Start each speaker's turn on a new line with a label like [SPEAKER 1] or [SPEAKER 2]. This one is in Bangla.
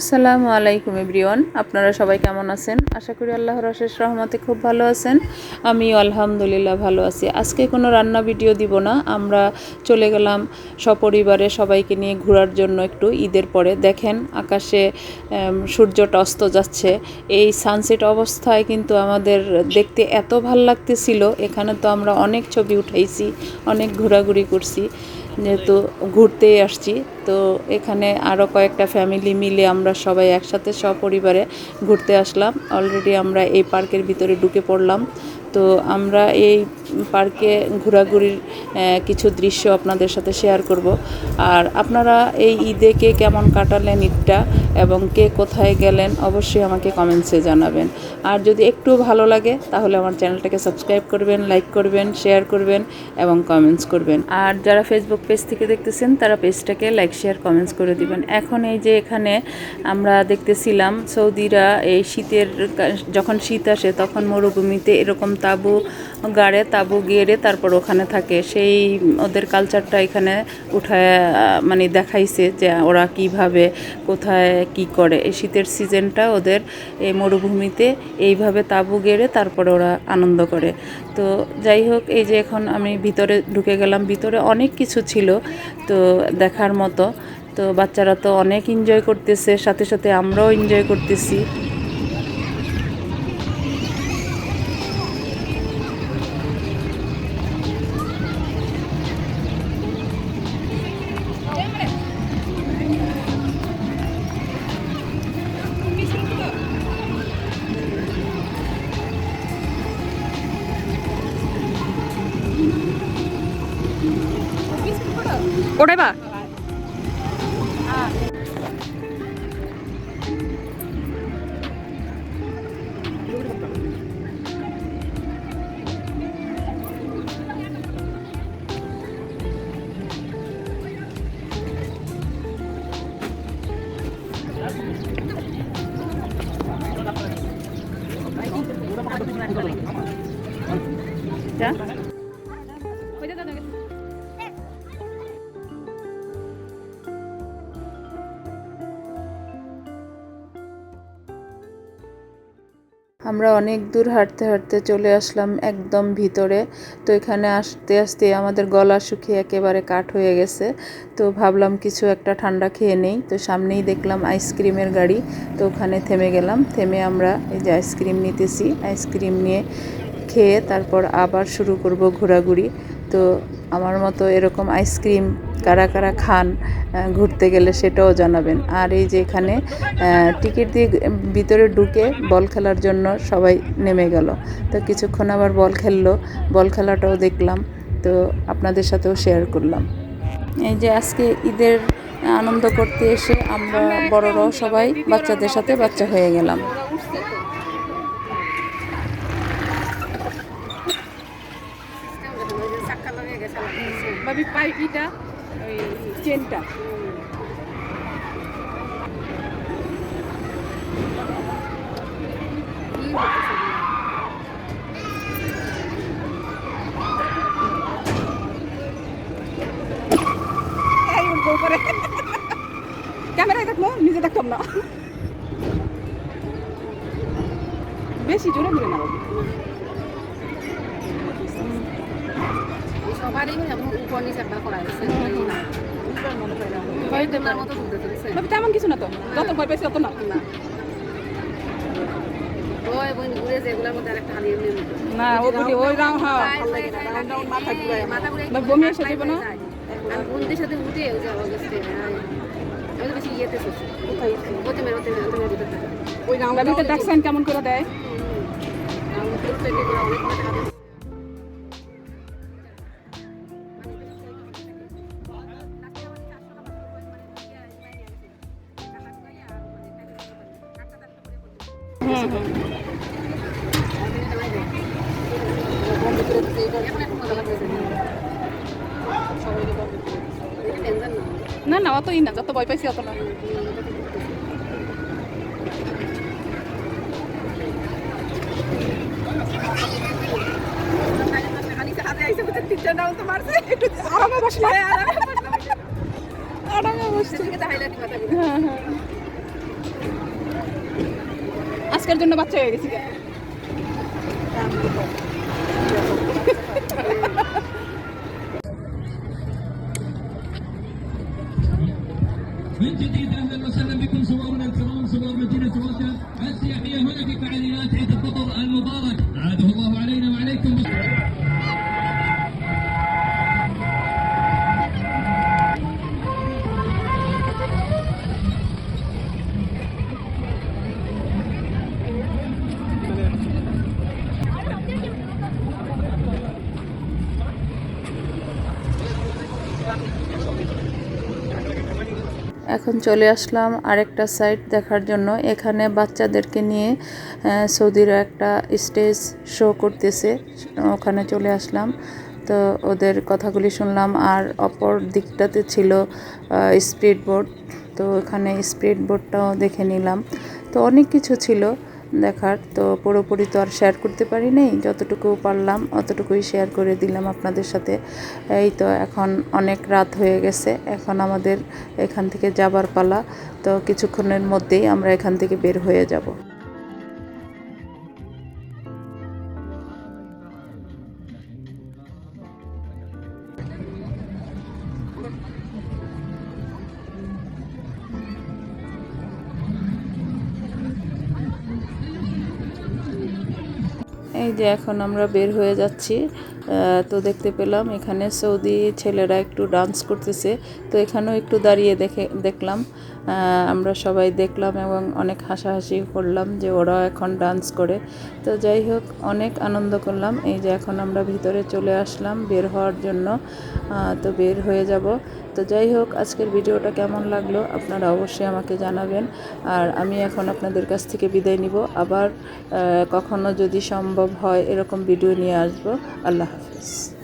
[SPEAKER 1] আসসালামু আলাইকুম এভরিওয়ান। আপনারা সবাই কেমন আছেন? আশা করি আল্লাহর অশেষ রহমতে খুব ভালো আছেন। আমি আলহামদুলিল্লাহ ভালো আছি। আজকে কোনো রান্না ভিডিও দিব না। আমরা চলে গেলাম সপরিবারে সবাইকে নিয়ে ঘোরার জন্য একটু ঈদের পরে। দেখেন আকাশে সূর্যটা অস্ত যাচ্ছে। এই সানসেট অবস্থায় কিন্তু আমাদের দেখতে এত ভালো লাগতেছিল। এখানে তো আমরা অনেক ছবি উঠাইছি, অনেক ঘোরাঘুরি করছি। যেহেতু ঘুরতেই আসছি, তো এখানে আরও কয়েকটা ফ্যামিলি মিলে আমরা সবাই একসাথে সপরিবারে ঘুরতে আসলাম। অলরেডি আমরা এই পার্কের ভিতরে ঢুকে পড়লাম। তো আমরা এই পার্কে ঘোরাঘুরির কিছু দৃশ্য আপনাদের সাথে শেয়ার করব। আর আপনারা এই ঈদে কে কেমন কাটালেন ঈদটা এবং কে কোথায় গেলেন অবশ্যই আমাকে কমেন্টসে জানাবেন। আর যদি একটু ভালো লাগে তাহলে আমার চ্যানেলটাকে সাবস্ক্রাইব করবেন, লাইক করবেন, শেয়ার করবেন এবং কমেন্টস করবেন। আর যারা ফেসবুক পেজ থেকে দেখতেছেন তারা পেজটাকে লাইক শেয়ার কমেন্টস করে দিবেন। এখন এই যে এখানে আমরা দেখতেছিলাম সৌদিরা এই শীতের যখন শীত আসে তখন মরুভূমিতে এরকম তাঁবু গাড়ে, তাঁবু গেড়ে তারপর ওখানে থাকে। সেই ওদের কালচারটা এখানে উঠায় মানে দেখাইছে যে ওরা কীভাবে, কোথায়, কি করে। এই শীতের সিজনটা ওদের এই মরুভূমিতে এইভাবে তাঁবু গেড়ে তারপরে ওরা আনন্দ করে। তো যাই হোক, এই যে এখন আমি ভিতরে ঢুকে গেলাম, ভিতরে অনেক কিছু ছিল তো দেখার মতো। তো বাচ্চারা তো অনেক এনজয় করতেছে, সাথে সাথে আমরাও এনজয় করতেছি।
[SPEAKER 2] ওটাই বা
[SPEAKER 1] যা আমরা অনেক দূর হাঁটতে হাঁটতে চলে আসলাম একদম ভিতরে। তো এখানে আসতে আসতে আমাদের গলা শুকিয়ে একেবারে কাঠ হয়ে গেছে। তো ভাবলাম কিছু একটা ঠান্ডা খেয়ে নেই। তো সামনেই দেখলাম আইসক্রিমের গাড়ি। তো ওখানে থেমে গেলাম। থেমে আমরা এই যে আইসক্রিম নিতেছি। আইসক্রিম নিয়ে খেয়ে তারপর আবার শুরু করব ঘোরাঘুরি। তো আমার মতো এরকম আইসক্রিম কারা কারা খান ঘুরতে গেলে সেটাও জানাবেন। আর এই যে এখানে টিকিট দিয়ে ভিতরে ঢুকে বল খেলার জন্য সবাই নেমে গেল। তো কিছুক্ষণ আবার বল খেললো, বল খেলাটাও দেখলাম, তো আপনাদের সাথেও শেয়ার করলাম। এই যে আজকে ঈদের আনন্দ করতে এসে আমরা বড়রাও সবাই বাচ্চাদের সাথে বাচ্চা হয়ে গেলাম।
[SPEAKER 2] ভাবি ওই চেনটা ক্যামেরায় দেখল নিজে দেখতাম না বেশি জোরে ঘুরে না
[SPEAKER 3] সবারই উপর নিচে করা
[SPEAKER 2] তেমন কিছু না তো। যত ভয় পাইছি তত না।
[SPEAKER 3] ওই
[SPEAKER 2] রাম হ্যাঁ। মাথা ঘুরায় বা বমি এসে যাবে না?
[SPEAKER 3] আমি বন্ধুদের সাথে উঠে ওই যে অগস্টে ওই বেশি ইয়েতে
[SPEAKER 2] ওই দেখছেন কেমন করে দেয়?
[SPEAKER 3] না
[SPEAKER 2] না না অতই না যত ভয় পাইছি অত না। আরামে বসলে আরামে বসছে হ্যাঁ হ্যাঁ। আজকের জন্য বাচ্চা হয়ে গেছি
[SPEAKER 4] من جديد اهلا وسهلا بكم صورنا الكرام صور مدينه
[SPEAKER 1] এখন চলে আসলাম আরেকটা সাইট দেখার জন্য। এখানে বাচ্চাদেরকে নিয়ে সৌদির একটা স্টেজ শো করতেছে। ওখানে চলে আসলাম। তো ওদের কথাগুলি শুনলাম। আর অপর দিকটাতে ছিল স্পিড বোর্ড তো ওখানে স্পিড বোর্ডটাও দেখে নিলাম। তো অনেক কিছু ছিল। দেখার, তো পুরোপুরি তো আর শেয়ার করতে পারি নাই। যতটুকু পারলাম, অতটুকুই শেয়ার করে দিলাম আপনাদের সাথে। এই তো এখন অনেক রাত হয়ে গেছে। এখন আমাদের এখান থেকে যাবার পালা। তো কিছুক্ষণের মধ্যেই আমরা এখান থেকে বের হয়ে যাব। এই যে এখন আমরা বের হয়ে যাচ্ছি তো দেখতে পেলাম এখানে সৌদি ছেলেরা একটু ডান্স করতেছে, তো এখানেও একটু দাঁড়িয়ে দেখে, দেখলাম। আমরা সবাই দেখলাম এবং অনেক হাসাহাসি করলাম যে ওরাও এখন ডান্স করে। তো যাই হোক, অনেক আনন্দ করলাম। এই যে এখন আমরা ভিতরে চলে আসলাম বের হওয়ার জন্য। তো বের হয়ে যাব। তো যাই হোক, আজকের ভিডিওটা কেমন লাগল আপনারা অবশ্যই আমাকে জানাবেন। আর আমি এখন আপনাদের কাছ থেকে বিদায় নিব। আবার কখনো যদি সম্ভব হয় এরকম ভিডিও নিয়ে আসব। আল্লাহ হাফিজ।